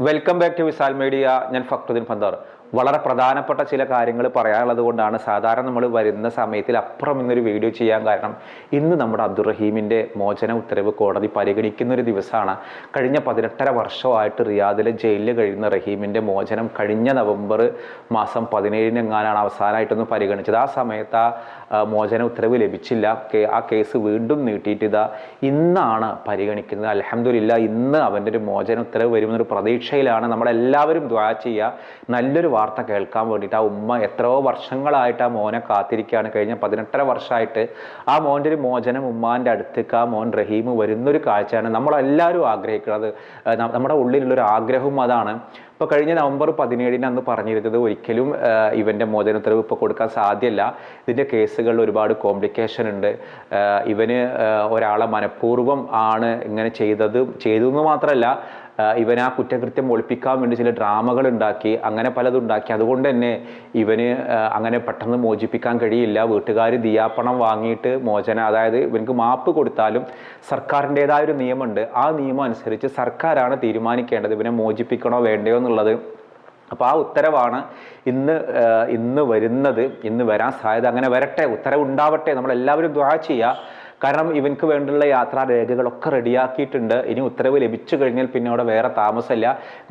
Welcome back to Visal media ഞാൻ ഫക്രുദ്ദീൻ ഫന്ദർ വളരെ പ്രധാനപ്പെട്ട ചില കാര്യങ്ങൾ പറയാനുള്ളത് കൊണ്ടാണ് സാധാരണ നമ്മൾ വരുന്ന സമയത്തിൽ അപ്പുറം ഇന്നൊരു വീഡിയോ ചെയ്യാൻ കാരണം ഇന്ന് നമ്മുടെ അബ്ദുറഹീമിന്റെ മോചന ഉത്തരവ് കോടതി പരിഗണിക്കുന്ന ഒരു ദിവസമാണ്. കഴിഞ്ഞ പതിനെട്ടര വർഷമായിട്ട് റിയാദിലെ ജയിലിൽ കഴിയുന്ന റഹീമിന്റെ മോചനം കഴിഞ്ഞ നവംബർ മാസം പതിനേഴിനെങ്ങാനാണ് അവസാനമായിട്ടൊന്ന് പരിഗണിച്ചത്. ആ സമയത്ത് ആ മോചന ഉത്തരവ് ലഭിച്ചില്ല. ആ കേസ് വീണ്ടും നീട്ടിയിട്ട് ഇതാ ഇന്നാണ് പരിഗണിക്കുന്നത്. അലഹമില്ല ഇന്ന് അവന്റെ ഒരു മോചന ഉത്തരവ് വരുമെന്നൊരു പ്രതീക്ഷയിലാണ് നമ്മളെല്ലാവരും ദ്വാ ചെയ്യുക. നല്ലൊരു വാർത്ത കേൾക്കാൻ വേണ്ടിയിട്ട് ആ ഉമ്മ എത്രയോ വർഷങ്ങളായിട്ട് ആ മോനെ കാത്തിരിക്കുകയാണ്. കഴിഞ്ഞ പതിനെട്ടര വർഷമായിട്ട് ആ മോന്റെ ഒരു മോചനം ഉമ്മാന്റെ അടുത്തേക്ക് ആ മോൻ റഹീം വരുന്നൊരു കാഴ്ചയാണ് നമ്മളെല്ലാവരും ആഗ്രഹിക്കുന്നത്. നമ്മുടെ ഉള്ളിലുള്ളൊരു ആഗ്രഹവും അതാണ്. ഇപ്പോൾ കഴിഞ്ഞ നവംബർ പതിനേഴിന് അന്ന് പറഞ്ഞിരുന്നത് ഒരിക്കലും ഇവന്റെ മോചന ഉത്തരവ് ഇപ്പോൾ കൊടുക്കാൻ സാധ്യമല്ല ഇതിന്റെ കേസുകളിൽ ഒരുപാട് കോംപ്ലിക്കേഷൻ ഉണ്ട്. ഇവന് ഒരാളെ മനഃപൂർവം ആണ് ഇങ്ങനെ ചെയ്തത് ചെയ്തു എന്ന് മാത്രമല്ല ഇവൻ ആ കുറ്റകൃത്യം ഒളിപ്പിക്കാൻ വേണ്ടി ചില ഡ്രാമകൾ ഉണ്ടാക്കി അങ്ങനെ പലതും ഉണ്ടാക്കി. അതുകൊണ്ട് തന്നെ ഇവന് അങ്ങനെ പെട്ടെന്ന് മോചിപ്പിക്കാൻ കഴിയില്ല. വീട്ടുകാർ ദിയാപ്പണം വാങ്ങിയിട്ട് മോചന അതായത് ഇവനക്ക് മാപ്പ് കൊടുത്താലും സർക്കാരിന്റെതായ ഒരു നിയമമുണ്ട്. ആ നിയമം അനുസരിച്ച് സർക്കാരാണ് തീരുമാനിക്കേണ്ടത് ഇവനെ മോചിപ്പിക്കണോ വേണ്ടയോ എന്നുള്ളത്. അപ്പോൾ ആ ഉത്തരവാണ് ഇന്ന് ഇന്ന് വരുന്നത്. ഇന്ന് വരാൻ സാധ്യത അങ്ങനെ വരട്ടെ ഉത്തരവ് ഉണ്ടാവട്ടെ നമ്മളെല്ലാവരും ദ്വാ ചെയ്യുക കാരണം ഇവൻക്ക് വേണ്ടിയുള്ള യാത്രാ രേഖകളൊക്കെ റെഡിയാക്കിയിട്ടുണ്ട്. ഇനി ഉത്തരവ് ലഭിച്ചു കഴിഞ്ഞാൽ പിന്നെ അവിടെ വേറെ താമസമില്ല.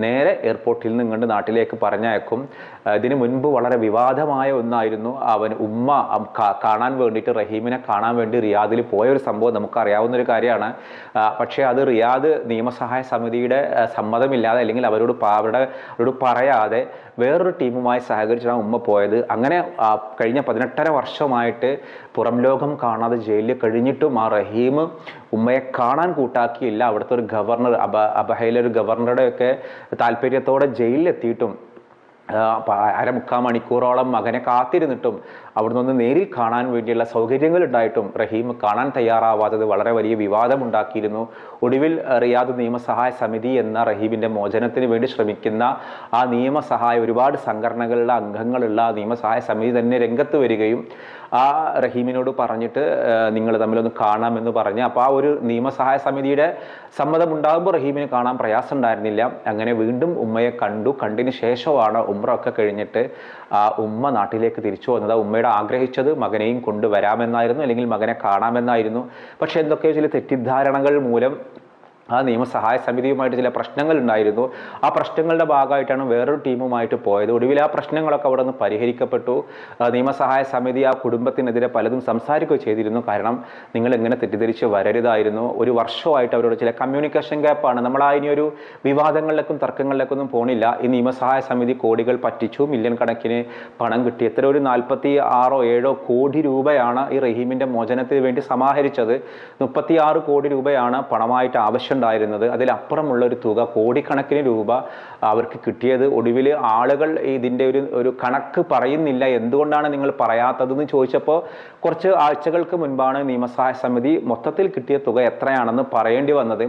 നേരെ എയർപോർട്ടിൽ നിന്ന് ഇങ്ങോട്ട് നാട്ടിലേക്ക് പറഞ്ഞയക്കും. ഇതിന് മുൻപ് വളരെ വിവാദമായ ഒന്നായിരുന്നു. അവൻ ഉമ്മ കാണാൻ വേണ്ടിയിട്ട് റഹീമിനെ കാണാൻ വേണ്ടി റിയാദിൽ പോയ ഒരു സംഭവം നമുക്കറിയാവുന്ന ഒരു കാര്യമാണ് പക്ഷേ അത് റിയാദ് നിയമസഹായ സമിതിയുടെ സമ്മതമില്ലാതെ അല്ലെങ്കിൽ അവരോട് അവരുടെ അവരോട് പറയാതെ വേറൊരു ടീമുമായി സഹകരിച്ചാണ് ഉമ്മ പോയത്. അങ്ങനെ കഴിഞ്ഞ പതിനെട്ടര വർഷമായിട്ട് പുറം ലോകം കാണാതെ ജയിലിൽ കഴിഞ്ഞിട്ടും ആ റഹീം ഉമ്മയെ കാണാൻ കൂട്ടാക്കിയില്ല. അവിടുത്തെ ഒരു ഗവർണർ അബ അബഹയിലെ ഒരു ഗവർണറുടെ ഒക്കെ താല്പര്യത്തോടെ ജയിലിലെത്തിയിട്ടും അരമുക്കാൽ മണിക്കൂറോളം മകനെ കാത്തിരുന്നിട്ടും അവിടുന്ന് ഒന്ന് നേരിൽ കാണാൻ വേണ്ടിയുള്ള സൗകര്യങ്ങൾ ഉണ്ടായിട്ടും റഹീം കാണാൻ തയ്യാറാവാത്തത് വളരെ വലിയ വിവാദമുണ്ടാക്കിയിരുന്നു. ഒടുവിൽ റിയാദ് നിയമസഹായ സമിതി എന്ന റഹീമിന്റെ മോചനത്തിന് വേണ്ടി ശ്രമിക്കുന്ന ആ നിയമസഹായ ഒരുപാട് സംഘടനകളുടെ അംഗങ്ങളുള്ള നിയമസഹായ സമിതി തന്നെ രംഗത്ത് വരികയും ആ റഹീമിനോട് പറഞ്ഞിട്ട് നിങ്ങൾ തമ്മിലൊന്ന് കാണാമെന്ന് പറഞ്ഞ് അപ്പോൾ ആ ഒരു നിയമസഹായ സമിതിയുടെ സമ്മതം റഹീമിന് കാണാൻ പ്രയാസം ഉണ്ടായിരുന്നില്ല അങ്ങനെ വീണ്ടും ഉമ്മയെ കണ്ടു. കണ്ടതിന് ശേഷമാണ് ഉമ്ര ഒക്കെ കഴിഞ്ഞിട്ട് ആ ഉമ്മ നാട്ടിലേക്ക് തിരിച്ചു വന്നത്. ഉമ്മയുടെ ആഗ്രഹിച്ചത് മകനെയും കൊണ്ടുവരാമെന്നായിരുന്നു അല്ലെങ്കിൽ മകനെ കാണാമെന്നായിരുന്നു. പക്ഷെ എന്തൊക്കെയോ ചില തെറ്റിദ്ധാരണകൾ മൂലം ആ നിയമസഹായ സമിതിയുമായിട്ട് ചില പ്രശ്നങ്ങൾ ഉണ്ടായിരുന്നു. ആ പ്രശ്നങ്ങളുടെ ഭാഗമായിട്ടാണ് വേറൊരു ടീമുമായിട്ട് പോയത്. ഒടുവിൽ ആ പ്രശ്നങ്ങളൊക്കെ അവിടെ നിന്ന് പരിഹരിക്കപ്പെട്ടു. നിയമസഹായ സമിതി ആ കുടുംബത്തിനെതിരെ പലതും സംസാരിക്കുകയോ ചെയ്തിരുന്നു. കാരണം നിങ്ങൾ എങ്ങനെ തെറ്റിദ്ധരിച്ച് വരരുതായിരുന്നു. ഒരു വർഷമായിട്ട് അവരോട് ചില കമ്മ്യൂണിക്കേഷൻ ഗ്യാപ്പാണ് നമ്മൾ ആ ഇനിയൊരു വിവാദങ്ങളിലേക്കും തർക്കങ്ങളിലേക്കും ഒന്നും പോണില്ല. ഈ നിയമസഹായ സമിതി കോടികൾ പറ്റിച്ചു. മില്യൺ കണക്കിന് പണം കിട്ടി. എത്ര? ഒരു നാൽപ്പത്തി ആറോ ഏഴോ കോടി രൂപയാണ് ഈ റഹീമിന്റെ മോചനത്തിന് വേണ്ടി സമാഹരിച്ചത്. മുപ്പത്തി ആറ് കോടി രൂപയാണ് പണമായിട്ട് ആവശ്യമുണ്ടായിരുന്നത് അതിലപ്പുറമുള്ള ഒരു തുക കോടിക്കണക്കിന് രൂപ അവർക്ക് കിട്ടിയത്. ഒടുവിൽ ആളുകൾ ഇതിന്റെ ഒരു ഒരു കണക്ക് പറയുന്നില്ല. എന്തുകൊണ്ടാണ് നിങ്ങൾ പറയാത്തതെന്ന് ചോദിച്ചപ്പോൾ കുറച്ച് ആഴ്ചകൾക്ക് മുൻപാണ് നിയമസഹായ സമിതി മൊത്തത്തിൽ കിട്ടിയ തുക എത്രയാണെന്ന് പറയേണ്ടി വന്നത്.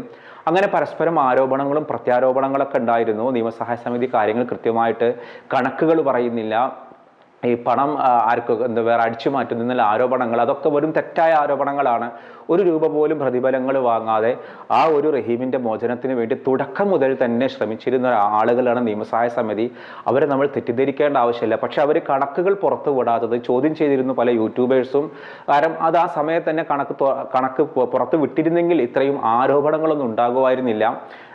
അങ്ങനെ പരസ്പരം ആരോപണങ്ങളും പ്രത്യാരോപണങ്ങളൊക്കെ ഉണ്ടായിരുന്നു. നിയമസഹായ സമിതി കാര്യങ്ങൾ കൃത്യമായിട്ട് കണക്കുകൾ പറയുന്നില്ല. ഈ പണം ആർക്കൊക്കെ എന്താ വേറെ അടിച്ചു മാറ്റുന്ന ആരോപണങ്ങൾ അതൊക്കെ വെറും തെറ്റായ ആരോപണങ്ങളാണ്. ഒരു രൂപ പോലും പ്രതിഫലങ്ങൾ വാങ്ങാതെ ആ ഒരു റഹീമിന്റെ മോചനത്തിന് വേണ്ടി തുടക്കം മുതൽ തന്നെ ശ്രമിച്ചിരുന്ന ആളുകളാണ് നിയമസഹായ സമിതി. അവരെ നമ്മൾ തെറ്റിദ്ധരിക്കേണ്ട ആവശ്യമില്ല. പക്ഷെ അവർ കണക്കുകൾ പുറത്തു വിടാത്തത് ചോദ്യം ചെയ്തിരുന്നു പല യൂട്യൂബേഴ്സും. കാരണം അത് ആ സമയത്ത് തന്നെ കണക്ക് കണക്ക് പുറത്ത് വിട്ടിരുന്നെങ്കിൽ ഇത്രയും ആരോപണങ്ങളൊന്നും ഉണ്ടാകുമായിരുന്നില്ല.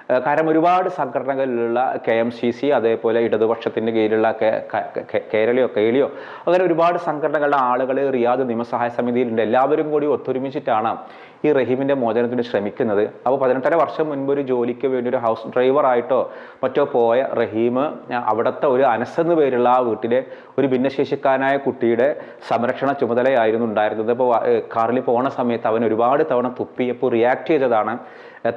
കാരണം ഒരുപാട് സംഘടനകളിലുള്ള കെ എം സി സി അതേപോലെ ഇടതുപക്ഷത്തിന്റെ കീഴിലുള്ള കേരളയോ കേളിയോ അങ്ങനെ ഒരുപാട് സംഘടനകളുടെ ആളുകൾ റിയാദ് നിയമസഹായ സമിതിയിലുണ്ട്. എല്ലാവരും കൂടി ഒത്തൊരുമിച്ചിട്ടാണ് ഈ റഹീമിന്റെ മോചനത്തിന് ശ്രമിക്കുന്നത്. അപ്പോൾ പതിനെട്ടര വർഷം മുൻപ് ഒരു ജോലിക്ക് വേണ്ടി ഒരു ഹൗസ് ഡ്രൈവറായിട്ടോ മറ്റോ പോയ റഹീം അവിടുത്തെ ഒരു അനസ് എന്ന് പേരുള്ള ആ വീട്ടിലെ ഒരു ഭിന്നശേഷിക്കാരനായ കുട്ടിയുടെ സംരക്ഷണ ചുമതലയായിരുന്നു ഉണ്ടായിരുന്നത്. അപ്പോൾ കാറിൽ പോണ സമയത്ത് അവൻ ഒരുപാട് തവണ തുപ്പിയപ്പോൾ റിയാക്ട് ചെയ്തതാണ്.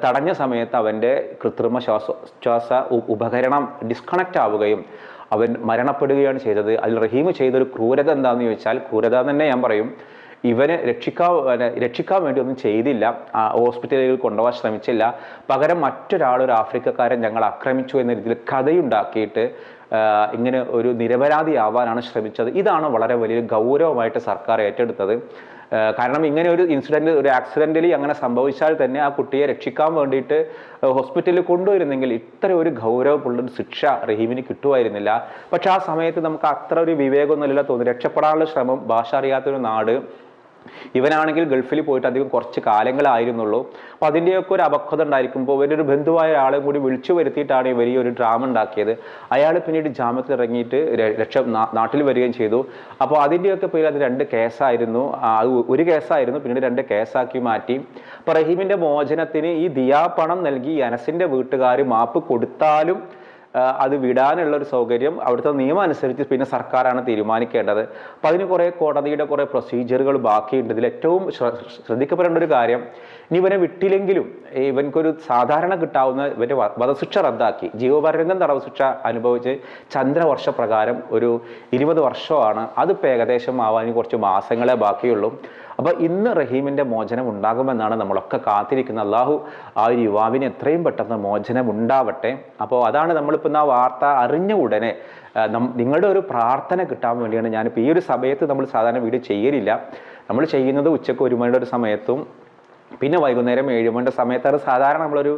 തടഞ്ഞ സമയത്ത് അവന്റെ കൃത്രിമ ശ്വാസ ശ്വാസ ഉപകരണം ഡിസ്കണക്റ്റ് ആവുകയും അവൻ മരണപ്പെടുകയാണ് ചെയ്തത്. അതിൽ റഹീം ചെയ്തൊരു ക്രൂരത എന്താണെന്ന് ചോദിച്ചാൽ ക്രൂരത തന്നെ ഞാൻ പറയും. ഇവനെ രക്ഷിക്കാൻ രക്ഷിക്കാൻ വേണ്ടി ഒന്നും ചെയ്തില്ല ഹോസ്പിറ്റലിൽ കൊണ്ടുപോകാൻ ശ്രമിച്ചില്ല. പകരം മറ്റൊരാൾ ഒരു ആഫ്രിക്കക്കാരൻ ഞങ്ങൾ ആക്രമിച്ചു എന്ന രീതിയിൽ കഥയുണ്ടാക്കിയിട്ട് ഇങ്ങനെ ഒരു നിരപരാധിയാവാനാണ് ശ്രമിച്ചത്. ഇതാണ് വളരെ വലിയൊരു ഗൗരവമായിട്ട് സർക്കാർ ഏറ്റെടുത്തത്. കാരണം ഇങ്ങനെ ഒരു ഇൻസിഡന്റ് ഒരു ആക്സിഡന്റലി അങ്ങനെ സംഭവിച്ചാൽ തന്നെ ആ കുട്ടിയെ രക്ഷിക്കാൻ വേണ്ടിയിട്ട് ഹോസ്പിറ്റലിൽ കൊണ്ടുവരുന്നെങ്കിൽ ഇത്ര ഒരു ഗൗരവമുള്ള ഒരു ശിക്ഷ റഹീമിന് കിട്ടുമായിരുന്നില്ല. പക്ഷെ ആ സമയത്ത് നമുക്ക് അത്ര ഒരു വിവേകമൊന്നുമില്ല തോന്നി രക്ഷപ്പെടാനുള്ള ശ്രമം ഭാഷ അറിയാത്തൊരു നാട് ഇവനാണെങ്കിൽ ഗൾഫിൽ പോയിട്ട് അധികം കുറച്ച് കാലങ്ങളായിരുന്നുള്ളൂ. അപ്പോൾ അതിന്റെയൊക്കെ ഒരു അപക്വത ഉണ്ടായിരിക്കുമ്പോൾ ഇവരൊരു ബന്ധുവായ ഒരാളെ കൂടി വിളിച്ചു വരുത്തിയിട്ടാണ് ഇവർ ഈ ഒരു ഡ്രാമ ഉണ്ടാക്കിയത്. അയാൾ പിന്നീട് ജാമ്യത്തിൽ ഇറങ്ങിയിട്ട് രക്ഷ നാട്ടിൽ വരികയും ചെയ്തു. അപ്പോൾ അതിന്റെയൊക്കെ പേരിൽ അത് രണ്ട് കേസായിരുന്നു. അത് ഒരു കേസായിരുന്നു പിന്നീട് രണ്ട് കേസാക്കി മാറ്റി. അപ്പോൾ റഹീമിന്റെ മോചനത്തിന് ഈ ദിയാ പണം നൽകി അനസിന്റെ വീട്ടുകാർ മാപ്പ് കൊടുത്താലും അത് വിടാനുള്ള ഒരു സൗകര്യം അവിടുത്തെ നിയമം അനുസരിച്ച് പിന്നെ സർക്കാരാണ് തീരുമാനിക്കേണ്ടത്. അപ്പം അതിന് കുറേ കോടതിയുടെ കുറേ പ്രൊസീജിയറുകൾ ബാക്കിയുണ്ട്. ഇതിൽ ഏറ്റവും ശ്രദ്ധിക്കപ്പെടേണ്ട ഒരു കാര്യം ഇനി ഇവനെ വിട്ടില്ലെങ്കിലും ഇവൻക്കൊരു സാധാരണ കിട്ടാവുന്ന ഇവന്റെ വധശിക്ഷ റദ്ദാക്കി. ജീവപര്യന്തം തടവ് ശിക്ഷ അനുഭവിച്ച് ചന്ദ്രവർഷ പ്രകാരം ഒരു ഇരുപത് വർഷമാണ്. അതിപ്പോൾ ഏകദേശം ആവാൻ കുറച്ച് മാസങ്ങളെ ബാക്കിയുള്ളൂ. അപ്പോൾ ഇന്ന് റഹീമിന്റെ മോചനം ഉണ്ടാകുമെന്നാണ് നമ്മളൊക്കെ കാത്തിരിക്കുന്ന. അള്ളാഹു ആ ഒരു യുവാവിന് എത്രയും പെട്ടെന്ന് മോചനം ഉണ്ടാവട്ടെ. അപ്പോൾ അതാണ് നമ്മളിപ്പോൾ ആ വാർത്ത അറിഞ്ഞ ഉടനെ നിങ്ങളുടെ ഒരു പ്രാർത്ഥന കിട്ടാൻ വേണ്ടിയാണ് ഞാനിപ്പോൾ ഈ ഒരു സമയത്ത് നമ്മൾ സാധാരണ വീഡിയോ ചെയ്യലില്ല. നമ്മൾ ചെയ്യുന്നത് ഉച്ചയ്ക്ക് ഒരു മണിയുടെ ഒരു സമയത്തും പിന്നെ വൈകുന്നേരം ഏഴ് മണിയുടെ സമയത്താണ് സാധാരണ നമ്മളൊരു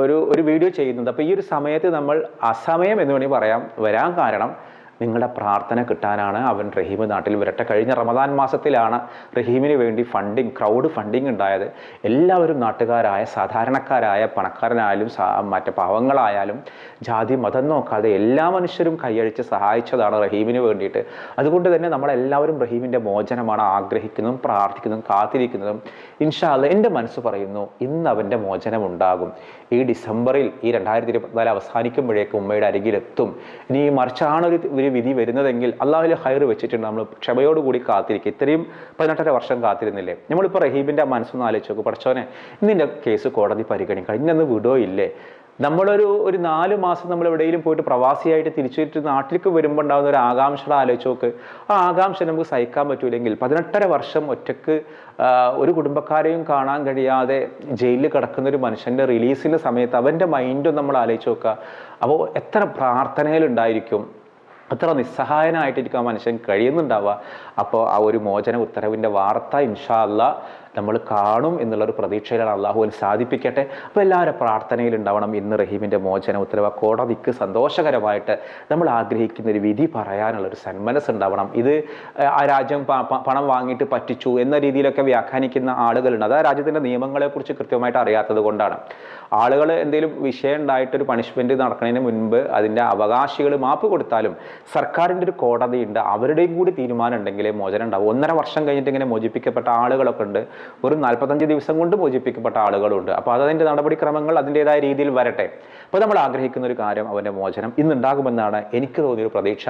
ഒരു ഒരു വീഡിയോ ചെയ്യുന്നത്. അപ്പോൾ ഈ ഒരു സമയത്ത് നമ്മൾ അസമയം എന്ന് വേണമെങ്കിൽ പറയാം വരാൻ കാരണം നിങ്ങളുടെ പ്രാർത്ഥന കിട്ടാനാണ് അവൻ റഹീം നാട്ടിൽ വരട്ടെ. കഴിഞ്ഞ റമദാൻ മാസത്തിലാണ് റഹീമിന് വേണ്ടി ഫണ്ടിങ് ക്രൗഡ് ഫണ്ടിങ് ഉണ്ടായത്. എല്ലാവരും നാട്ടുകാരായ സാധാരണക്കാരായ പണക്കാരനായാലും മറ്റേ പാവങ്ങളായാലും ജാതി മതം നോക്കാതെ എല്ലാ മനുഷ്യരും കൈയഴിച്ച് സഹായിച്ചതാണ് റഹീമിന് വേണ്ടിയിട്ട്. അതുകൊണ്ട് തന്നെ നമ്മളെല്ലാവരും റഹീമിന്റെ മോചനമാണ് ആഗ്രഹിക്കുന്നതും പ്രാർത്ഥിക്കുന്നതും കാത്തിരിക്കുന്നതും. ഇൻഷാല്ല എന്റെ മനസ്സ് പറയുന്നു ഇന്ന് അവന്റെ മോചനം ഉണ്ടാകും. ഈ ഡിസംബറിൽ ഈ രണ്ടായിരത്തി ഇരുപത്തിനാല് അവസാനിക്കുമ്പോഴേക്കും ഉമ്മയുടെ അരികിലെത്തും. ഇനി മറിച്ചാണ് ഒരു ഒരു വിധി വരുന്നതെങ്കിൽ അള്ളാഹുൽ ഹൈർ വെച്ചിട്ടുണ്ട്. നമ്മൾ ക്ഷമയോടുകൂടി കാത്തിരിക്കുക. ഇത്രയും പതിനെട്ടര വർഷം കാത്തിരുന്നില്ലേ? നമ്മളിപ്പോൾ റഹീബിന്റെ മനസ്സൊന്ന് ആലോചിച്ച് നോക്കും പഠിച്ചോനെ ഇന്നിന്റെ കേസ് കോടതി പരിഗണിക്കണം. ഇന്നൊന്ന് വിടോ ഇല്ലേ നമ്മളൊരു ഒരു നാല് മാസം നമ്മൾ എവിടെയെങ്കിലും പോയിട്ട് പ്രവാസിയായിട്ട് തിരിച്ചിട്ട് നാട്ടിലേക്ക് വരുമ്പോൾ ഉണ്ടാകുന്ന ഒരു ആകാംക്ഷയുടെ ആലോചിച്ച് നോക്ക് ആ ആകാംക്ഷ നമുക്ക് സഹിക്കാൻ പറ്റൂലെങ്കിൽ പതിനെട്ടര വർഷം ഒറ്റയ്ക്ക് ഒരു കുടുംബക്കാരെയും കാണാൻ കഴിയാതെ ജയിലിൽ കിടക്കുന്ന ഒരു മനുഷ്യന്റെ റിലീസിന്റെ സമയത്ത് അവന്റെ മൈൻഡും നമ്മൾ ആലോചിച്ച് നോക്കുക അപ്പോൾ എത്ര പ്രാർത്ഥനകളുണ്ടായിരിക്കും അത്ര നിസ്സഹായനായിട്ടിരിക്കും ആ മനുഷ്യൻ കഴിയുന്നുണ്ടാവുക. അപ്പോൾ ആ ഒരു മോചന ഉത്തരവിന്റെ വാർത്ത ഇൻഷാ അല്ലാ നമ്മൾ കാണും എന്നുള്ളൊരു പ്രതീക്ഷയിലാണ് അള്ളാഹുവിൻ സാധിപ്പിക്കട്ടെ. അപ്പോൾ എല്ലാവരും പ്രാർത്ഥനയിൽ ഉണ്ടാവണം. ഇന്ന് റഹീമിന്റെ മോചന ഉത്തരവ കോടതിക്ക് സന്തോഷകരമായിട്ട് നമ്മൾ ആഗ്രഹിക്കുന്ന ഒരു വിധി പറയാനുള്ളൊരു സന്മനസ് ഉണ്ടാവണം. ഇത് ആ രാജ്യം പണം വാങ്ങിയിട്ട് പറ്റിച്ചു എന്ന രീതിയിലൊക്കെ വ്യാഖ്യാനിക്കുന്ന ആളുകളുണ്ട്. അത് ആ രാജ്യത്തിന്റെ നിയമങ്ങളെക്കുറിച്ച് കൃത്യമായിട്ട് അറിയാത്തത് കൊണ്ടാണ്. ആളുകൾ എന്തെങ്കിലും വിഷയം ഉണ്ടായിട്ടൊരു പണിഷ്മെന്റ് നടക്കുന്നതിന് മുൻപ് അതിന്റെ അവകാശികൾ മാപ്പ് കൊടുത്താലും സർക്കാരിന്റെ ഒരു കോടതിയുണ്ട്. അവരുടെയും കൂടി തീരുമാനം ഉണ്ടെങ്കിലേ മോചനം ഉണ്ടാവും. ഒന്നര വർഷം കഴിഞ്ഞിട്ട് ഇങ്ങനെ മോചിപ്പിക്കപ്പെട്ട ആളുകളൊക്കെ ഉണ്ട്. ഒരു നാൽപ്പത്തഞ്ച് ദിവസം കൊണ്ട് മോചിപ്പിക്കപ്പെട്ട ആളുകളുണ്ട്. അപ്പോൾ അതതിന്റെ നടപടിക്രമങ്ങൾ അതിന്റെതായ രീതിയിൽ വരട്ടെ. അപ്പോൾ നമ്മൾ ആഗ്രഹിക്കുന്ന ഒരു കാര്യം അവന്റെ മോചനം ഇന്നുണ്ടാകുമെന്നാണ് എനിക്ക് തോന്നിയൊരു പ്രതീക്ഷ.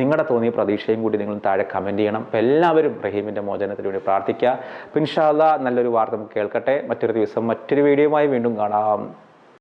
നിങ്ങളുടെ തോന്നിയ പ്രതീക്ഷയും കൂടി നിങ്ങൾ താഴെ കമന്റ് ചെയ്യണം. അപ്പോൾ എല്ലാവരും റഹീമിന്റെ മോചനത്തിന് വേണ്ടി പ്രാർത്ഥിക്കുക. പിൻഷാല നല്ലൊരു വാർത്ത നമുക്ക് കേൾക്കട്ടെ. മറ്റൊരു ദിവസം മറ്റൊരു വീഡിയോയുമായി വീണ്ടും കാണാം.